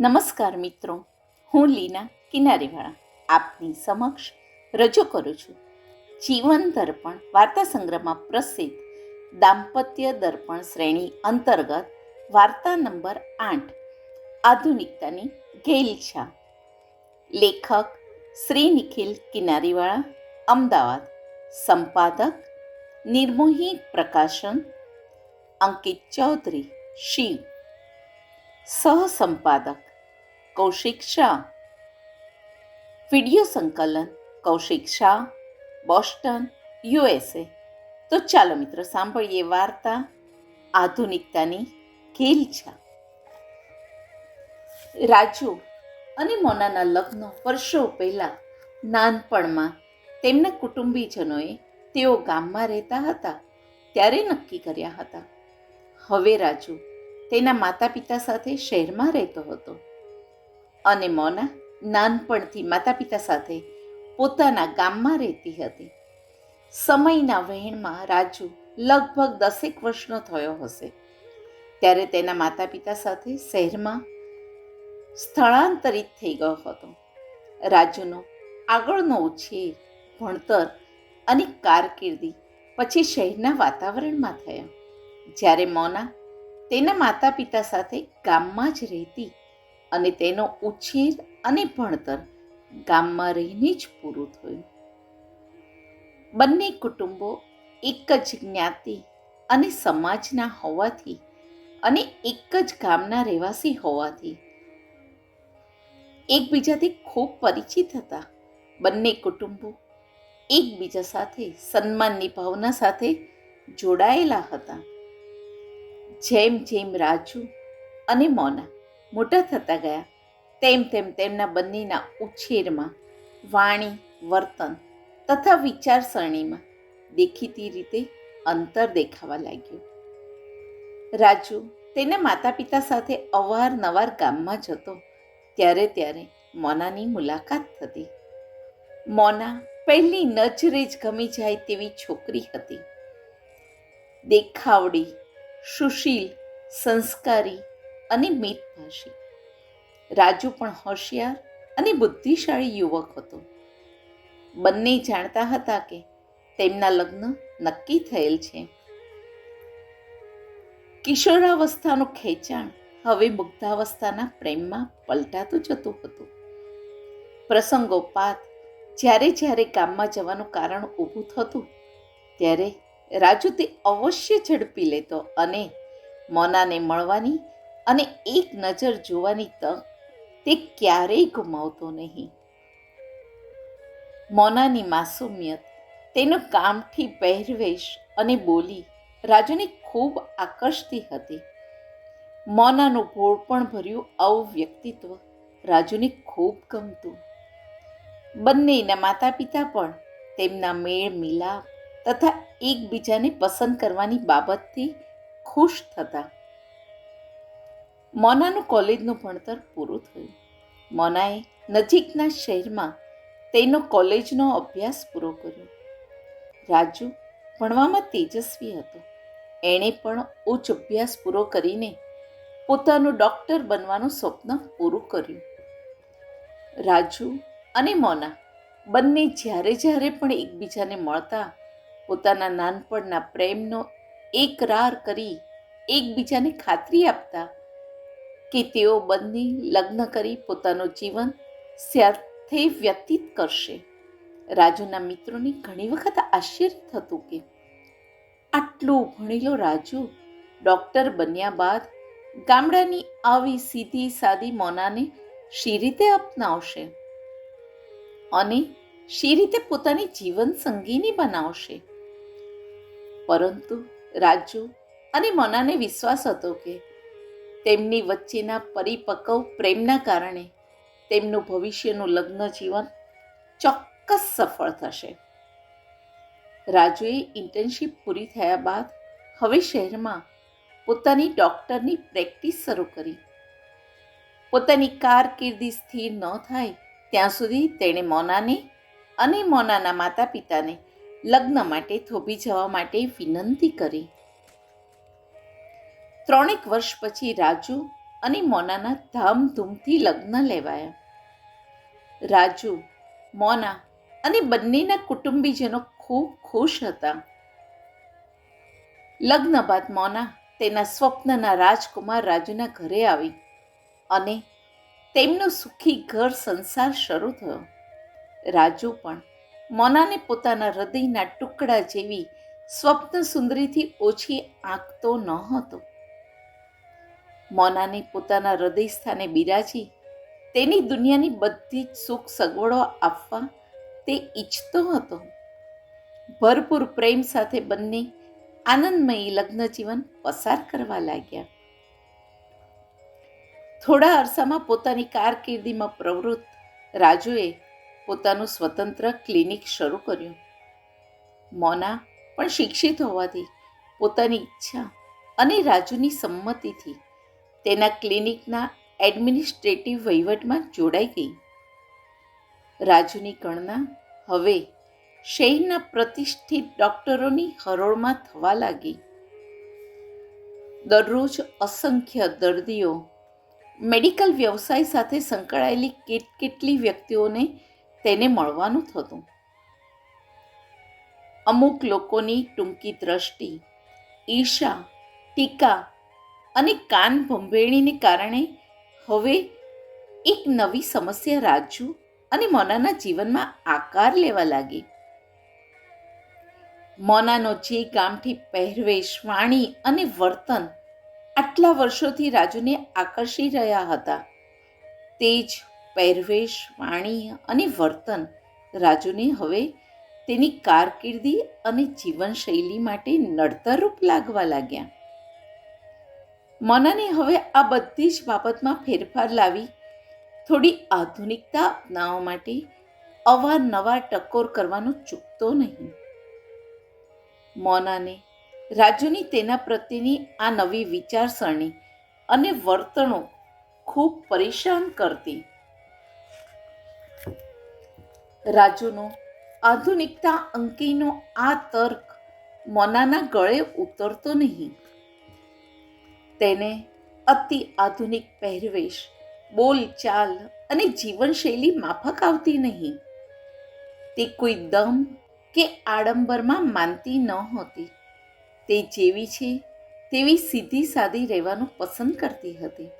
નમસ્કાર મિત્રો, હું લીના કિનારીવાળા આપની સમક્ષ રજૂ કરું છું. જીવન દર્પણ વાર્તા સંગ્રહમાં પ્રસિદ્ધ દાંપત્ય દર્પણ શ્રેણી અંતર્ગત વાર્તા નંબર આઠ, આધુનિકતાની ઘેલછા. લેખક શ્રી નિખિલ કિનારીવાળા, અમદાવાદ. સંપાદક નિર્મોહી પ્રકાશન, અંકિત ચૌધરી, શિવ. સહસંપાદક કૌશિક શાહ. વિડિયો સંકલન, કૌશિક શાહ, બોસ્ટન, યુએસએ. તો ચાલો મિત્રો સાંભળીએ વાર્તા આધુનિકતાની ખેલછા રાજુ અને મોનાના લગ્ન વર્ષો પહેલાં નાનપણમાં તેમના કુટુંબીજનોએ તેઓ ગામમાં રહેતા હતા, ત્યારે નક્કી કર્યા હતા. હવે રાજુ તેના માતા પિતા સાથે શહેરમાં રહેતો હતો. અને મોના નાનપણથી માતા પિતા સાથે પોતાના ગામમાં રહેતી હતી. સમયના વહેણમાં રાજુ લગભગ દસેક વર્ષનો થયો હશે. ત્યારે તેના માતા પિતા સાથે શહેરમાં સ્થળાંતરિત થઈ ગયો હતો. રાજુનો આગળનો ઉછેર, ભણતર અને કારકિર્દી પછી શહેરના વાતાવરણમાં થયા. જ્યારે મોના તેના માતા પિતા સાથે ગામમાં જ રહેતી અને તેનો ઉછેર અને ભણતર ગામમાં રહીને જ પૂરું થયું. બંને કુટુંબો એક જ જ્ઞાતિ અને સમાજના હોવાથી અને એક જ ગામના રહેવાસી હોવાથી એકબીજાથી ખૂબ પરિચિત હતા. બંને કુટુંબો એકબીજા સાથે સન્માનની ભાવના સાથે જોડાયેલા હતા. જેમ જેમ રાજુ અને મોના મોટા થતા ગયા. તેમ તેમ તેમના બંનેના ઉછેરમાં વાણી, વર્તન તથા વિચારસરણીમાં દેખીતી રીતે અંતર દેખાવા લાગ્યું. રાજુ તેના માતા પિતા સાથે અવારનવાર ગામમાં જતો, ત્યારે ત્યારે મોનાની મુલાકાત થતી. મોના પહેલી નજરે જ ગમી જાય તેવી છોકરી હતી. દેખાવડી, સુશીલ, સંસ્કારી અને મિતભાષી. રાજુ પણ હોશિયાર અને બુદ્ધિશાળી યુવક હતો. બંને જાણતા હતા કે તેમના લગ્ન નક્કી થયેલ છે. કિશોરાવસ્થાનું ખેંચાણ હવે મુગ્ધાવસ્થાના પ્રેમમાં પલટાતું જતું હતું. પ્રસંગોપાત જ્યારે જ્યારે ગામમાં જવાનું કારણ ઊભું થતું, ત્યારે રાજુ તે અવશ્ય ઝડપી લેતો અને મોનાને મળવાની અને એક નજર જોવાની તક તે ક્યારેય ગુમાવતો નહીં. મોનાની માસુમિયત તેનો કામથી પહેરવેશ અને બોલી રાજુને ખૂબ આકર્ષતી હતી. મોનાનું ભોળપણ ભર્યું આવું વ્યક્તિત્વ રાજુને ખૂબ ગમતું. બંનેના માતા પિતા પણ તેમના મેળ મિલાપ તથા એકબીજાને પસંદ કરવાની બાબતથી ખુશ થતા. મોનાનું કોલેજનું ભણતર પૂરું થયું. મોનાએ નજીકના શહેરમાં તેનો કોલેજનો અભ્યાસ પૂરો કર્યો. રાજુ ભણવામાં તેજસ્વી હતો. એણે પણ ઉચ્ચ અભ્યાસ પૂરો કરીને પોતાનું ડૉક્ટર બનવાનું સ્વપ્ન પૂરું કર્યું. રાજુ અને મોના બંને જ્યારે જ્યારે પણ એકબીજાને મળતા પોતાના નાનપણના પ્રેમનો એકરાર કરી એકબીજાને ખાતરી આપતા કે તેઓ બંને લગ્ન કરી પોતાનું જીવન સાથે વ્યતીત કરશે. રાજુના મિત્રોને ઘણી વખત આશ્ચર્ય થતું કે આટલું ભણેલો રાજુ ડૉક્ટર બન્યા બાદ ગામડાની આવી સીધી સાદી મોનાને શી રીતે અપનાવશે? અને શી રીતે પોતાની જીવન સંગીની બનાવશે? પરંતુ રાજુ અને મોનાને વિશ્વાસ હતો કે તેમની વચ્ચેના પરિપક્વ પ્રેમના કારણે તેમનું ભવિષ્યનું લગ્ન જીવન ચોક્કસ સફળ થશે. રાજુએ ઇન્ટર્નશીપ પૂરી થયા બાદ હવે શહેરમાં પોતાની ડૉક્ટરની પ્રેક્ટિસ શરૂ કરી. પોતાની કારકિર્દી સ્થિર ન થાય ત્યાં સુધી તેણે મોનાને અને મોનાના માતા પિતાને લગ્ન માટે થોભી જવા માટે વિનંતી કરી. ત્રણેક વર્ષ પછી રાજુ અને મોનાના ધામધૂમથી લગ્ન લેવાયા. રાજુ, મોના અને બંનેના કુટુંબીજનો ખૂબ ખુશ હતા. લગ્ન બાદ મોના તેના સ્વપ્નના રાજકુમાર રાજુના ઘરે આવી અને તેમનો સુખી ઘર સંસાર શરૂ થયો. રાજુ પણ મોનાને પોતાના હૃદયના ટુકડા જેવી સ્વપ્ન સુંદરીથી ઓછી આંકતો ન હતો. મોનાને પોતાના હૃદય સ્થાને બિરાજી, તેની દુનિયાની બધી જ સુખ સગવડો આપવા તે ઈચ્છતો હતો. ભરપૂર પ્રેમ સાથે બંને આનંદમયી લગ્ન જીવન પસાર કરવા લાગ્યા. થોડા અરસામાં પોતાની કારકિર્દીમાં પ્રવૃત્ત રાજુએ પોતાનું સ્વતંત્ર ક્લિનિક શરૂ કર્યું. મોના પણ શિક્ષિત હોવાથી પોતાની ઈચ્છા અને રાજુની સંમતિથી તેના ક્લિનિકના એડમિનિસ્ટ્રેટિવ વહીવટમાં જોડાઈ ગઈ. રાજુની ગણના હવે શહેરના પ્રતિષ્ઠિત ડોક્ટરોની હરોળમાં થવા લાગી. દરરોજ અસંખ્ય દર્દીઓ, મેડિકલ વ્યવસાય સાથે સંકળાયેલી કેટ કેટલી વ્યક્તિઓને તેને મળવાનું થતું. અમુક લોકોની ટૂંકી દ્રષ્ટિ ઈર્ષા ટીકા અને કાન ભંભેણીને કારણે હવે એક નવી સમસ્યા રાજુ અને મોનાના જીવનમાં આકાર લેવા લાગી. મોનાનો જે ગામઠી પહેરવેશ વાણી અને વર્તન આટલા વર્ષોથી રાજુને આકર્ષી રહ્યા હતા. તે જ પહેરવેશ વાણી અને વર્તન રાજુને હવે તેની કારકિર્દી અને જીવનશૈલી માટે નડતરરૂપ લાગવા લાગ્યા. મનાને હવે આ બધી જ બાબતમાં ફેરફાર લાવી. થોડી આધુનિકતા અપનાવવા માટે અવારનવાર ટકોર કરવાનું ચૂકતો નહીં. મોનાને રાજુની તેના પ્રત્યેની આ નવી વિચારસરણી અને વર્તણૂક ખૂબ પરેશાન કરતી. રાજુનો આધુનિકતા અંકેનો આ તર્ક મોનાના ગળે ઉતરતો નહીં. તેને અતિ આધુનિક પહેરવેશ બોલચાલ અને જીવનશૈલી માફક આવતી નહીં. તે કોઈ દમ કે આડંબરમાં માનતી ન હતી. તે જેવી છે તેવી સીધી સાદી રહેવાનું પસંદ કરતી હતી.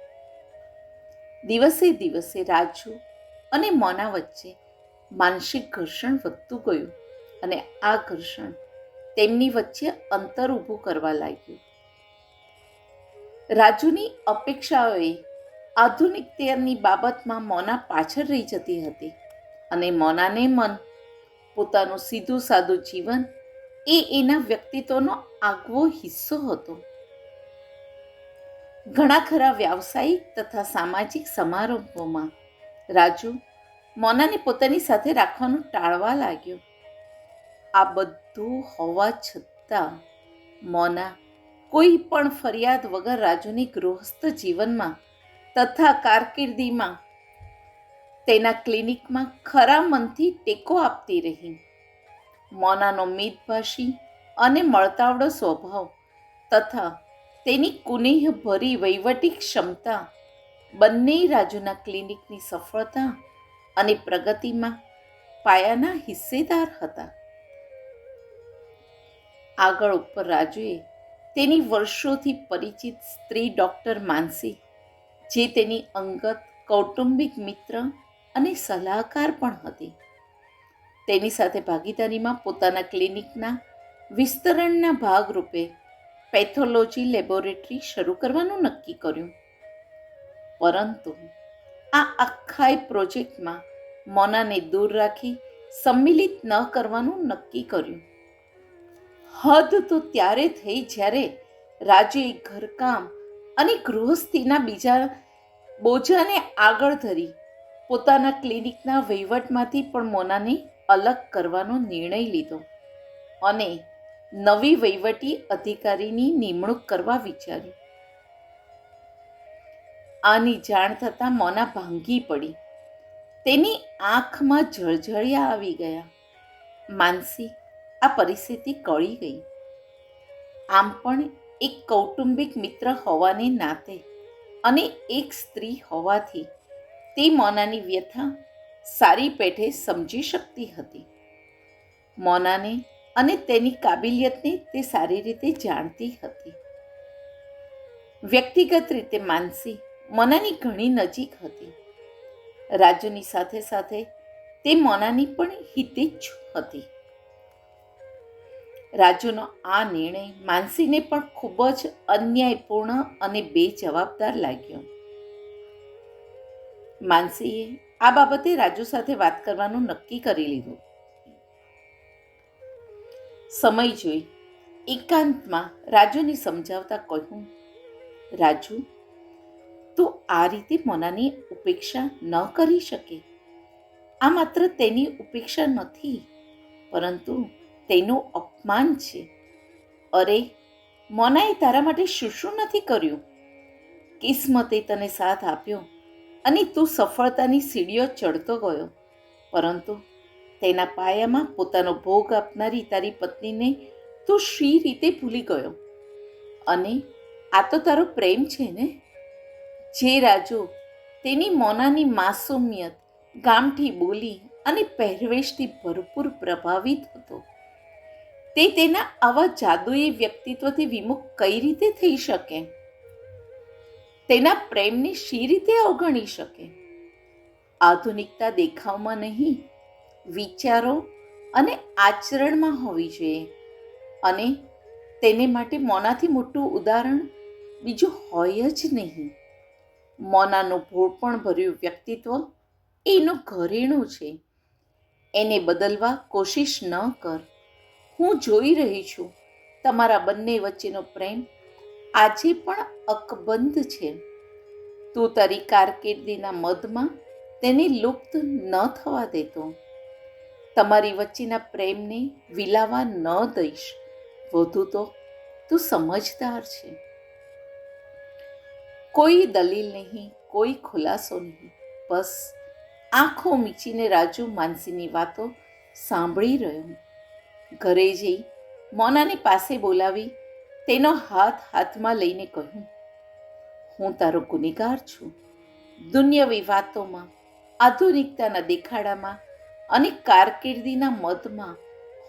દિવસે દિવસે રાજુ અને મોના વચ્ચે માનસિક ઘર્ષણ વધતું ગયું અને આ ઘર્ષણ તેમની વચ્ચે અંતર ઊભું કરવા લાગ્યું. રાજુની અપેક્ષાઓએ આધુનિકતાની બાબતમાં મોના પાછળ રહી જતી હતી અને મોનાને મન, પોતાનું સીધું સાદું જીવન એ એના વ્યક્તિત્વનો આગવો હિસ્સો હતો. ઘણા ખરા વ્યાવસાયિક તથા સામાજિક સમારંભોમાં રાજુ મોનાને પોતાની સાથે રાખવાનું ટાળવા લાગ્યો. આ બધું હોવા છતાં મોના કોઈ પણ ફરિયાદ વગર રાજુની ગૃહસ્થ જીવનમાં તથા કારકિર્દીમાં તેના ક્લિનિકમાં ખરા મનથી ટેકો આપતી રહી. મોનાનો મિતભાષી અને મળતાવડો સ્વભાવ તથા તેની કુનેહ ભરી વહીવટી ક્ષમતા બંને રાજુના ક્લિનિકની સફળતા અને પ્રગતિમાં પાયાના હિસ્સેદાર હતા. આગળ ઉપર રાજુએ તેની વર્ષોથી પરિચિત સ્ત્રી ડૉક્ટર માનસી, જે તેની અંગત, કૌટુંબિક મિત્ર અને સલાહકાર પણ હતી. તેની સાથે ભાગીદારીમાં પોતાના ક્લિનિકના વિસ્તરણના ભાગરૂપે પેથોલોજી લેબોરેટરી શરૂ કરવાનું નક્કી કર્યું. પરંતુ આ આખાય પ્રોજેક્ટમાં મોનાને દૂર રાખી સંમિલિત ન કરવાનું નક્કી કર્યું. હદ તો ત્યારે થઈ જ્યારે રાજે ઘરકામ અને ગૃહસ્થીના બીજા બોજાને આગળ ધરી. પોતાના ક્લિનિકના વહીવટમાંથી પણ મોનાને અલગ કરવાનો નિર્ણય લીધો અને નવી વહીવટી અધિકારીની નિમણૂક કરવા વિચાર્યું. આની જાણ થતાં મોના ભાંગી પડી. તેની આંખમાં જળજળિયા આવી ગયા. માનસી આ પરિસ્થિતિ કળી ગઈ. આમ પણ એક કૌટુંબિક મિત્ર હોવાને નાતે અને એક સ્ત્રી હોવાથી તે મોનાની વ્યથા સારી પેઠે સમજી શકતી હતી. મોનાને અને તેની કાબિલિયતને તે સારી રીતે જાણતી હતી. વ્યક્તિગત રીતે માનસી મોનાની ઘણી નજીક હતી. રાજુની સાથે સાથે તે મોનાની પણ હિતેચ્છુ હતી. રાજુનો આ નિર્ણય માનસીને પણ ખૂબ જ અન્યાયપૂર્ણ અને બેજવાબદાર લાગ્યો. માનસીએ આ બાબતે રાજુ સાથે વાત કરવાનું નક્કી કરી લીધું. સમય જોઈ એકાંતમાં રાજુને સમજાવતા કહ્યું, રાજુ, તું આ રીતે મોનાની ઉપેક્ષા ન કરી શકે. આ માત્ર તેની ઉપેક્ષા નથી, પરંતુ તેનું અપમાન છે. અરે, મોનાએ તારા માટે શું શું નથી કર્યું? કિસ્મતે તને સાથ આપ્યો અને તું સફળતાની સીડીઓ ચડતો ગયો. પરંતુ તેના પાયામાં પોતાનો ભોગ આપનારી તારી પત્નીને તું શી રીતે ભૂલી ગયો? અને આ તો તારો પ્રેમ છે ને? જે રાજો તેની મોનાની માસુમિયત ગામઠી બોલી અને પહેરવેશથી ભરપૂર પ્રભાવિત હતો. તે તેના આવા જાદુઈ વ્યક્તિત્વથી વિમુખ કઈ રીતે થઈ શકે? તેના પ્રેમને શી રીતે અવગણી શકે? આધુનિકતા દેખાવમાં નહીં, વિચારો અને આચરણમાં હોવી જોઈએ. અને તેને માટે મોનાથી મોટું ઉદાહરણ બીજું હોય જ નહીં. મોનાનું ભોળપણ ભર્યું વ્યક્તિત્વ એનું ઘરેણું છે. એને બદલવા કોશિશ ન કર. હું જોઈ રહી છું તમારા બંને વચ્ચેનો પ્રેમ આજે પણ અકબંધ છે. તું તારી કારકિર્દીના મદમાં તેને લુપ્ત ન થવા દેતો. તમારી વચ્ચેના પ્રેમને વિલાવા ન દઈશ. વધુ તો તું સમજદાર છે. કોઈ દલીલ નહીં, કોઈ ખુલાસો નહીં. બસ આંખો મીચીને રાજુ માનસીની વાતો સાંભળી રહ્યો. ઘરે જઈ મોનાની પાસે બોલાવી તેનો હાથ હાથમાં લઈને કહ્યું, હું તારો ગુનેગાર છું. દુનિયાવી વાતોમાં, આધુનિકતાના દેખાડામાં અને કારકિર્દીના મતમાં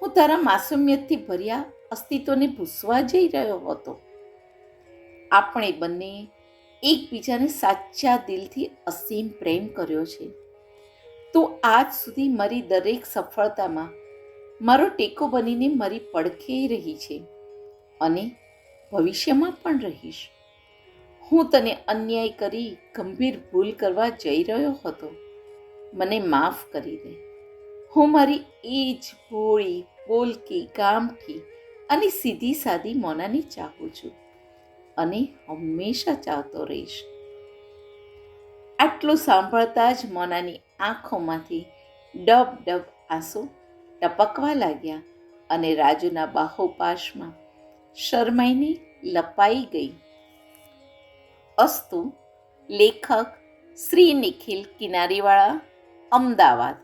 હું તારા માસુમિયતથી ભર્યા અસ્તિત્વને ભૂસવા જઈ રહ્યો હતો. આપણે બંને એકબીજાને સાચા દિલથી અસીમ પ્રેમ કર્યો છે. તું આજ સુધી મારી દરેક સફળતામાં મારો ટેકો બનીને મારી પડખે રહી છે અને ભવિષ્યમાં પણ રહીશ. હું તને અન્યાય કરી ગંભીર ભૂલ કરવા જઈ રહ્યો હતો. મને માફ કરી દે. હું મારી એ જ ભોળી બોલકી ગામઠી અને સીધી સાદી મોનાની ચાહું છું અને હંમેશા ચાહતો રહીશ. આટલું સાંભળતા જ મોનાની આંખોમાંથી ડબ ડબ આંસુ ટપકવા લાગ્યા અને રાજુના બાહોપાશમાં શરમાઈને લપાઈ ગઈ. અસ્તુ લેખક શ્રી નિખિલ કિનારીવાળા અમદાવાદ.